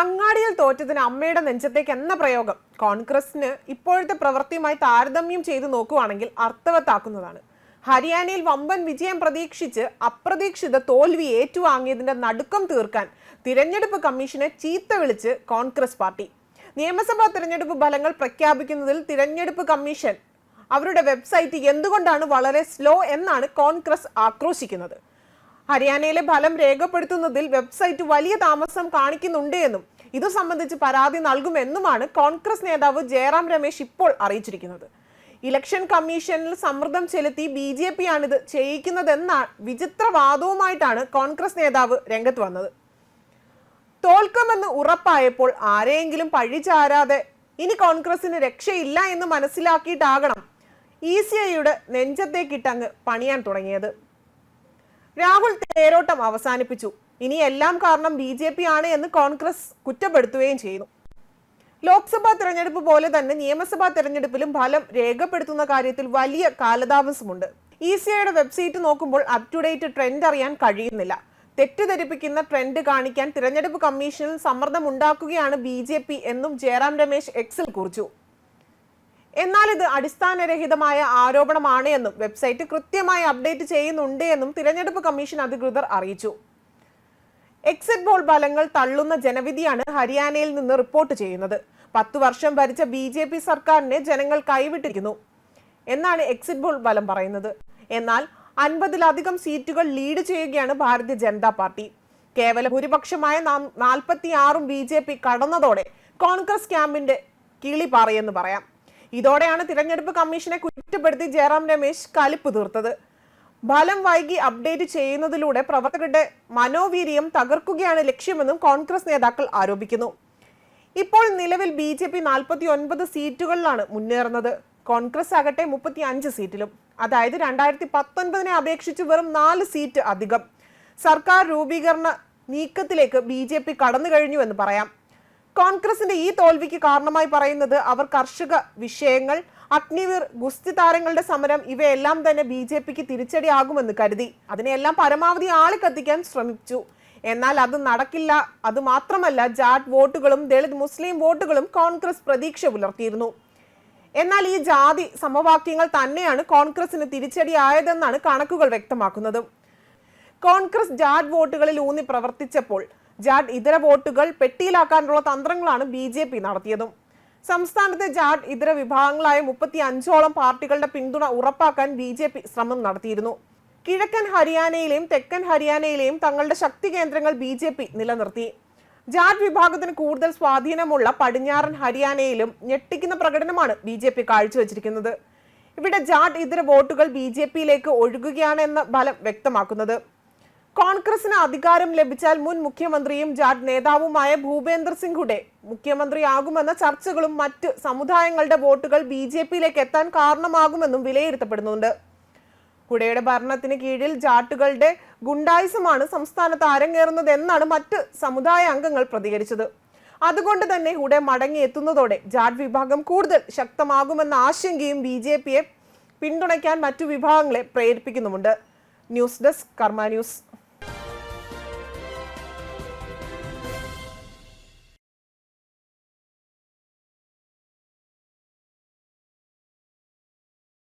അങ്ങാടിയിൽ തോറ്റതിന് അമ്മയുടെ നെഞ്ചത്തേക്ക് എന്ന പ്രയോഗം കോൺഗ്രസിന് ഇപ്പോഴത്തെ പ്രവൃത്തിയുമായി താരതമ്യം ചെയ്തു നോക്കുവാണെങ്കിൽ അർത്ഥവത്താക്കുന്നതാണ്. ഹരിയാനയിൽ വമ്പൻ വിജയം പ്രതീക്ഷിച്ച് അപ്രതീക്ഷിത തോൽവി ഏറ്റുവാങ്ങിയതിന്റെ നടുക്കം തീർക്കാൻ തിരഞ്ഞെടുപ്പ് കമ്മീഷനെ ചീത്ത വിളിച്ച് കോൺഗ്രസ് പാർട്ടി. നിയമസഭാ തിരഞ്ഞെടുപ്പ് ഫലങ്ങൾ പ്രഖ്യാപിക്കുന്നതിൽ തിരഞ്ഞെടുപ്പ് കമ്മീഷൻ അവരുടെ വെബ്സൈറ്റ് എന്തുകൊണ്ടാണ് വളരെ സ്ലോ എന്നാണ് കോൺഗ്രസ് ആക്രോശിക്കുന്നത്. ഹരിയാനയിലെ ഫലം രേഖപ്പെടുത്തുന്നതിൽ വെബ്സൈറ്റ് വലിയ താമസം കാണിക്കുന്നുണ്ട് എന്നും ഇതു സംബന്ധിച്ച് പരാതി നൽകുമെന്നുമാണ് കോൺഗ്രസ് നേതാവ് ജയറാം രമേശ് ഇപ്പോൾ അറിയിച്ചിരിക്കുന്നത്. ഇലക്ഷൻ കമ്മീഷനിൽ സമ്മർദ്ദം ചെലുത്തി ബി ജെ പി ആണിത് ചെയ്യിക്കുന്നതെന്ന വിചിത്രവാദവുമായിട്ടാണ് കോൺഗ്രസ് നേതാവ് രംഗത്ത് വന്നത്. തോൽക്കുമെന്ന് ഉറപ്പായപ്പോൾ ആരെയെങ്കിലും പഴിചാരാതെ ഇനി കോൺഗ്രസിന് രക്ഷയില്ല എന്ന് മനസ്സിലാക്കിയിട്ടാകണം ഇ സി ഐയുടെ നെഞ്ചത്തേക്കിട്ടങ്ങ് പണിയാൻ തുടങ്ങിയത്. രാഹുൽ തേരോട്ടം അവസാനിപ്പിച്ചു. ഇനി എല്ലാം കാരണം ബി ജെ പി ആണ് എന്ന് കോൺഗ്രസ് കുറ്റപ്പെടുത്തുകയും ചെയ്യുന്നു ലോക്സഭാ തെരഞ്ഞെടുപ്പ് പോലെ തന്നെ നിയമസഭാ തെരഞ്ഞെടുപ്പിലും ഫലം രേഖപ്പെടുത്തുന്ന കാര്യത്തിൽ വലിയ കാലതാമസമുണ്ട്. ഇ സി ഐയുടെ വെബ്സൈറ്റ് നോക്കുമ്പോൾ അപ് ടു ഡേറ്റ് ട്രെൻഡ് അറിയാൻ കഴിയുന്നില്ല. തെറ്റിദ്ധരിപ്പിക്കുന്ന ട്രെൻഡ് കാണിക്കാൻ തിരഞ്ഞെടുപ്പ് കമ്മീഷനിൽ സമ്മർദ്ദം ഉണ്ടാക്കുകയാണ് ബി ജെ പി എന്നും ജയറാം രമേശ് എക്സിൽ കുറിച്ചു. എന്നാൽ ഇത് അടിസ്ഥാനരഹിതമായ ആരോപണമാണ് എന്നും വെബ്സൈറ്റ് കൃത്യമായി അപ്ഡേറ്റ് ചെയ്യുന്നുണ്ട് എന്നും തിരഞ്ഞെടുപ്പ് കമ്മീഷൻ അധികൃതർ അറിയിച്ചു. എക്സിറ്റ് പോൾ ഫലങ്ങൾ തള്ളുന്ന ജനവിധിയാണ് ഹരിയാനയിൽ നിന്ന് റിപ്പോർട്ട് ചെയ്യുന്നത്. പത്തു വർഷം ഭരിച്ച ബി ജെ പി സർക്കാരിനെ ജനങ്ങൾ കൈവിട്ടിരിക്കുന്നു എന്നാണ് എക്സിറ്റ് പോൾ ഫലം പറയുന്നത്. എന്നാൽ അൻപതിലധികം സീറ്റുകൾ ലീഡ് ചെയ്യുകയാണ് ഭാരതീയ ജനതാ പാർട്ടി. കേവല ഭൂരിപക്ഷമായ നാൽപ്പത്തിയാറും ബി ജെ പി കടന്നതോടെ കോൺഗ്രസ് ക്യാമ്പിന്റെ കിളി പാറയെന്ന് പറയാം. ഇതോടെയാണ് തിരഞ്ഞെടുപ്പ് കമ്മീഷനെ കുറ്റപ്പെടുത്തി ജയറാം രമേശ് കലിപ്പ് തീർത്തത്. ഫലം വൈകി അപ്ഡേറ്റ് ചെയ്യുന്നതിലൂടെ പ്രവർത്തകരുടെ മനോവീര്യം തകർക്കുകയാണ് ലക്ഷ്യമെന്നും കോൺഗ്രസ് നേതാക്കൾ ആരോപിക്കുന്നു. ഇപ്പോൾ നിലവിൽ ബി ജെ പി നാൽപ്പത്തി ഒൻപത് സീറ്റുകളിലാണ് മുന്നേറുന്നത്. കോൺഗ്രസ് ആകട്ടെ മുപ്പത്തി അഞ്ച് സീറ്റിലും. അതായത് രണ്ടായിരത്തി പത്തൊൻപതിനെ അപേക്ഷിച്ച് വെറും നാല് സീറ്റ് അധികം. സർക്കാർ രൂപീകരണ നീക്കത്തിലേക്ക് ബി ജെ പി കടന്നു കഴിഞ്ഞു എന്ന് പറയാം. കോൺഗ്രസിന്റെ ഈ തോൽവിക്ക് കാരണമായി പറയുന്നത് അവർ കർഷക വിഷയങ്ങൾ അഗ്നിവീർ ഗുസ്തി താരങ്ങളുടെ സമരം ഇവയെല്ലാം തന്നെ ബി ജെ പിക്ക് തിരിച്ചടിയാകുമെന്ന് കരുതി. അതിനെയെല്ലാം പരമാവധി ആളെ ആളിക്കത്തിക്കാൻ ശ്രമിച്ചു. എന്നാൽ അത് നടക്കില്ല. അത് മാത്രമല്ല ജാട്ട് വോട്ടുകളും ദളിത് മുസ്ലിം വോട്ടുകളും കോൺഗ്രസ് പ്രതീക്ഷ പുലർത്തിയിരുന്നു. എന്നാൽ ഈ ജാതി സമവാക്യങ്ങൾ തന്നെയാണ് കോൺഗ്രസിന് തിരിച്ചടിയായതെന്നാണ് കണക്കുകൾ വ്യക്തമാക്കുന്നത്. കോൺഗ്രസ് ജാഡ് വോട്ടുകളിൽ ഊന്നി പ്രവർത്തിച്ചപ്പോൾ ജാഡ് ഇതര വോട്ടുകൾ പെട്ടിയിലാക്കാനുള്ള തന്ത്രങ്ങളാണ് ബി ജെ പി നടത്തിയതും. സംസ്ഥാനത്തെ ജാഡ് ഇതര വിഭാഗങ്ങളായ മുപ്പത്തി അഞ്ചോളം പാർട്ടികളുടെ പിന്തുണ ഉറപ്പാക്കാൻ ബി ജെ പി ശ്രമം നടത്തിയിരുന്നു. കിഴക്കൻ ഹരിയാനയിലെയും തെക്കൻ ഹരിയാനയിലെയും തങ്ങളുടെ ശക്തി കേന്ദ്രങ്ങൾ ബി ജെ പി നിലനിർത്തി. ജാഡ് വിഭാഗത്തിന് കൂടുതൽ സ്വാധീനമുള്ള പടിഞ്ഞാറൻ ഹരിയാനയിലും ഞെട്ടിക്കുന്ന പ്രകടനമാണ് ബി ജെ പി കാഴ്ചവെച്ചിരിക്കുന്നത്. ഇവിടെ ജാഡ് ഇതര വോട്ടുകൾ ബി ജെ പിയിലേക്ക് ഒഴുകുകയാണ് എന്ന ഫലം വ്യക്തമാക്കുന്നത്. കോൺഗ്രസിന് അധികാരം ലഭിച്ചാൽ മുൻ മുഖ്യമന്ത്രിയും ജാഡ് നേതാവുമായ ഭൂപേന്ദർ സിംഗ് ഹുഡെ മുഖ്യമന്ത്രിയാകുമെന്ന ചർച്ചകളും മറ്റ് സമുദായങ്ങളുടെ വോട്ടുകൾ ബി ജെ പിയിലേക്ക് എത്താൻ കാരണമാകുമെന്നും വിലയിരുത്തപ്പെടുന്നുണ്ട്. ഹുഡയുടെ ഭരണത്തിന് കീഴിൽ ജാട്ടുകളുടെ ഗുണ്ടായിസമാണ് സംസ്ഥാനത്ത് അരങ്ങേറുന്നത് എന്നാണ് മറ്റ് സമുദായ അംഗങ്ങൾ പ്രതികരിച്ചത്. അതുകൊണ്ട് തന്നെ ഹുഡെ മടങ്ങി എത്തുന്നതോടെ ജാട്ട് വിഭാഗം കൂടുതൽ ശക്തമാകുമെന്ന ആശങ്കയും ബി ജെ പിയെ പിന്തുണയ്ക്കാൻ മറ്റു വിഭാഗങ്ങളെ പ്രേരിപ്പിക്കുന്നുമുണ്ട്. News desk Karma news.